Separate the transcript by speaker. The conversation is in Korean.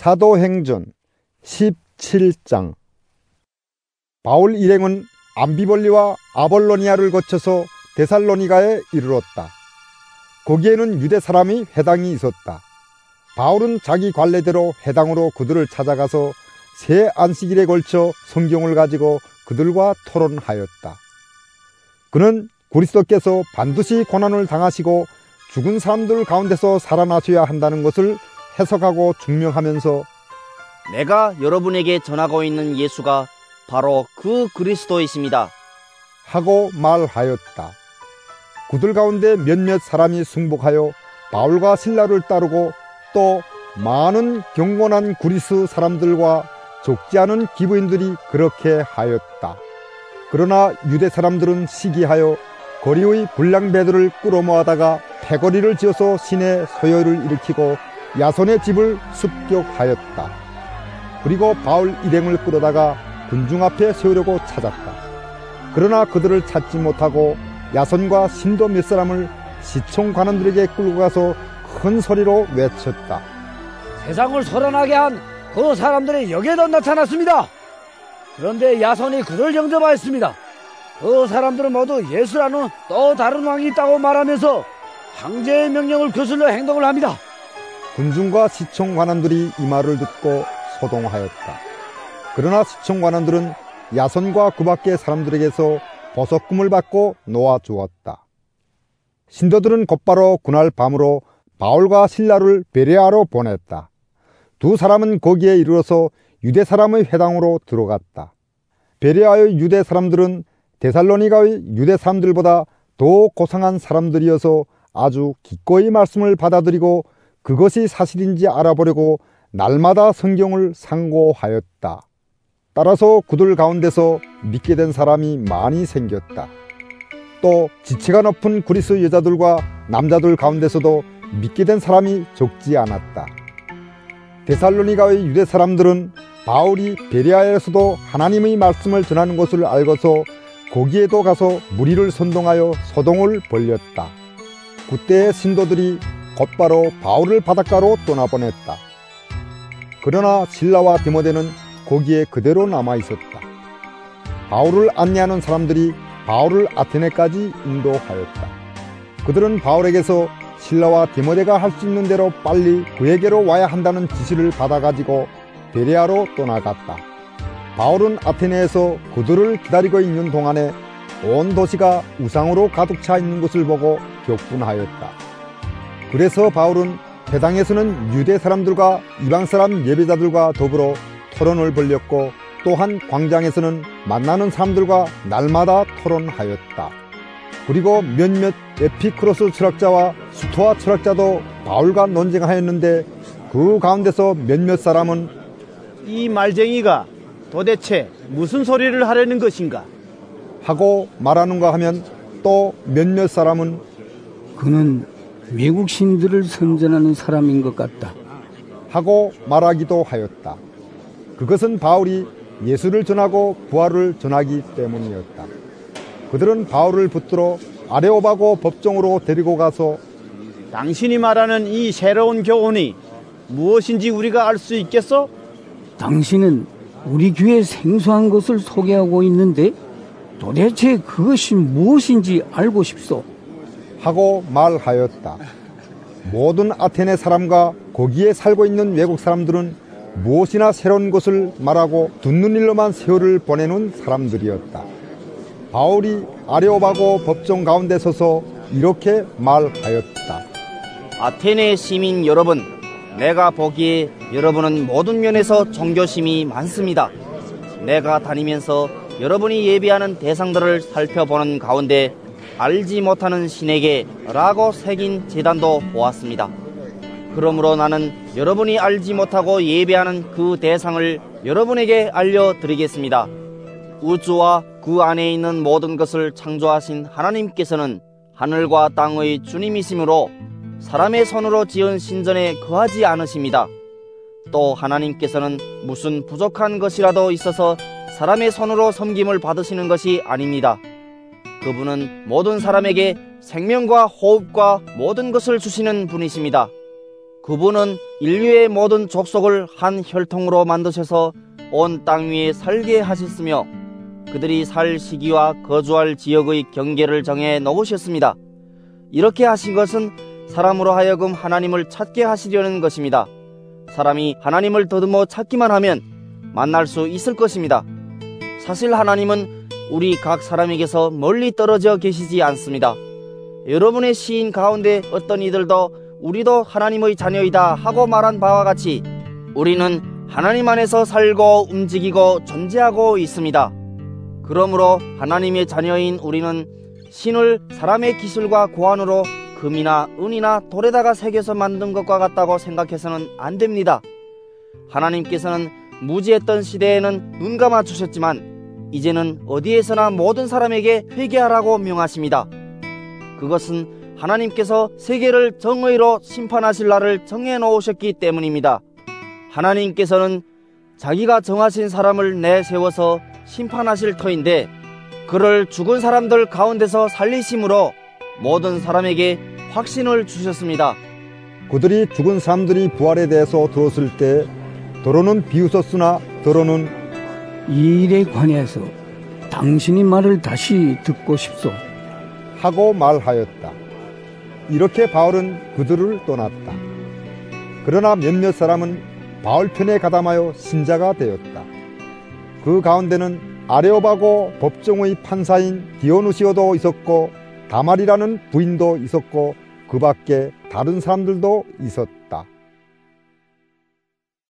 Speaker 1: 사도행전 17장 바울 일행은 암비볼리와 아볼로니아를 거쳐서 데살로니가에 이르렀다. 거기에는 유대 사람이 회당이 있었다. 바울은 자기 관례대로 회당으로 그들을 찾아가서 새 안식일에 걸쳐 성경을 가지고 그들과 토론하였다. 그는 그리스도께서 반드시 고난을 당하시고 죽은 사람들 가운데서 살아나셔야 한다는 것을 해석하고 증명하면서
Speaker 2: 내가 여러분에게 전하고 있는 예수가 바로 그 그리스도이십니다.
Speaker 1: 하고 말하였다. 그들 가운데 몇몇 사람이 승복하여 바울과 신라를 따르고 또 많은 경건한 구리스 사람들과 적지 않은 기부인들이 그렇게 하였다. 그러나 유대 사람들은 시기하여 거리의 불량배들을 끌어모아다가 패거리를 지어서 시내 서열을 일으키고 야손의 집을 습격하였다. 그리고 바울 일행을 끌어다가 군중 앞에 세우려고 찾았다. 그러나 그들을 찾지 못하고 야손과 신도 몇 사람을 시청 관원들에게 끌고 가서 큰 소리로 외쳤다.
Speaker 3: 세상을 소란하게 한 그 사람들이 여기에도 나타났습니다. 그런데 야손이 그들 영접하였습니다. 그 사람들은 모두 예수라는 또 다른 왕이 있다고 말하면서 황제의 명령을 거슬러 행동을 합니다.
Speaker 1: 군중과 시청 관원들이 이 말을 듣고 소동하였다. 그러나 시청 관원들은 야손과 그 밖의 사람들에게서 보석금을 받고 놓아주었다. 신도들은 곧바로 그날 밤으로 바울과 신라를 베레아로 보냈다. 두 사람은 거기에 이르러서 유대 사람의 회당으로 들어갔다. 베레아의 유대 사람들은 데살로니가의 유대 사람들보다 더 고상한 사람들이어서 아주 기꺼이 말씀을 받아들이고 그것이 사실인지 알아보려고 날마다 성경을 상고하였다. 따라서 그들 가운데서 믿게 된 사람이 많이 생겼다. 또 지체가 높은 구리스 여자들과 남자들 가운데서도 믿게 된 사람이 적지 않았다. 데살로니가의 유대 사람들은 바울이 베리아에서도 하나님의 말씀을 전하는 것을 알고서 거기에도 가서 무리를 선동하여 소동을 벌였다. 그때의 신도들이 곧바로 바울을 바닷가로 떠나보냈다. 그러나 신라와 디모데는 거기에 그대로 남아 있었다. 바울을 안내하는 사람들이 바울을 아테네까지 인도하였다. 그들은 바울에게서 신라와 디모데가 할 수 있는 대로 빨리 그에게로 와야 한다는 지시를 받아가지고 베레아로 떠나갔다. 바울은 아테네에서 그들을 기다리고 있는 동안에 온 도시가 우상으로 가득 차 있는 것을 보고 격분하였다. 그래서 바울은 회당에서는 유대 사람들과 이방 사람 예배자들과 더불어 토론을 벌렸고 또한 광장에서는 만나는 사람들과 날마다 토론하였다. 그리고 몇몇 에피크로스 철학자와 수토아 철학자도 바울과 논쟁하였는데 그 가운데서 몇몇 사람은
Speaker 4: 이 말쟁이가 도대체 무슨 소리를 하려는 것인가?
Speaker 1: 하고 말하는가 하면 또 몇몇 사람은
Speaker 5: 그는 외국 신들을 선전하는 사람인 것 같다.
Speaker 1: 하고 말하기도 하였다. 그것은 바울이 예수를 전하고 부활을 전하기 때문이었다. 그들은 바울을 붙들어 아레오바고 법정으로 데리고 가서
Speaker 4: 당신이 말하는 이 새로운 교훈이 무엇인지 우리가 알 수 있겠어?
Speaker 5: 당신은 우리 교회 생소한 것을 소개하고 있는데 도대체 그것이 무엇인지 알고 싶소.
Speaker 1: 하고 말하였다. 모든 아테네 사람과 거기에 살고 있는 외국 사람들은 무엇이나 새로운 것을 말하고 듣는 일로만 세월을 보내는 사람들이었다. 바울이 아레오바고 법정 가운데 서서 이렇게 말하였다.
Speaker 2: 아테네 시민 여러분, 내가 보기에 여러분은 모든 면에서 종교심이 많습니다. 내가 다니면서 여러분이 예비하는 대상들을 살펴보는 가운데 알지 못하는 신에게 라고 새긴 재단도 보았습니다. 그러므로 나는 여러분이 알지 못하고 예배하는 그 대상을 여러분에게 알려드리겠습니다. 우주와 그 안에 있는 모든 것을 창조하신 하나님께서는 하늘과 땅의 주님이시므로 사람의 손으로 지은 신전에 거하지 않으십니다. 또 하나님께서는 무슨 부족한 것이라도 있어서 사람의 손으로 섬김을 받으시는 것이 아닙니다. 그분은 모든 사람에게 생명과 호흡과 모든 것을 주시는 분이십니다. 그분은 인류의 모든 족속을 한 혈통으로 만드셔서 온 땅 위에 살게 하셨으며 그들이 살 시기와 거주할 지역의 경계를 정해 놓으셨습니다. 이렇게 하신 것은 사람으로 하여금 하나님을 찾게 하시려는 것입니다. 사람이 하나님을 더듬어 찾기만 하면 만날 수 있을 것입니다. 사실 하나님은 우리 각 사람에게서 멀리 떨어져 계시지 않습니다. 여러분의 시인 가운데 어떤 이들도 우리도 하나님의 자녀이다 하고 말한 바와 같이 우리는 하나님 안에서 살고 움직이고 존재하고 있습니다. 그러므로 하나님의 자녀인 우리는 신을 사람의 기술과 고안으로 금이나 은이나 돌에다가 새겨서 만든 것과 같다고 생각해서는 안 됩니다. 하나님께서는 무지했던 시대에는 눈 감아 주셨지만 이제는 어디에서나 모든 사람에게 회개하라고 명하십니다. 그것은 하나님께서 세계를 정의로 심판하실 날을 정해 놓으셨기 때문입니다. 하나님께서는 자기가 정하신 사람을 내세워서 심판하실 터인데 그를 죽은 사람들 가운데서 살리심으로 모든 사람에게 확신을 주셨습니다.
Speaker 1: 그들이 죽은 사람들이 부활에 대해서 들었을 때 더러는 비웃었으나 더러는
Speaker 5: 이 일에 관해서 당신이 말을 다시 듣고 싶소.
Speaker 1: 하고 말하였다. 이렇게 바울은 그들을 떠났다. 그러나 몇몇 사람은 바울 편에 가담하여 신자가 되었다. 그 가운데는 아레오바고 법정의 판사인 디오누시오도 있었고 다말이라는 부인도 있었고 그 밖에 다른 사람들도 있었다.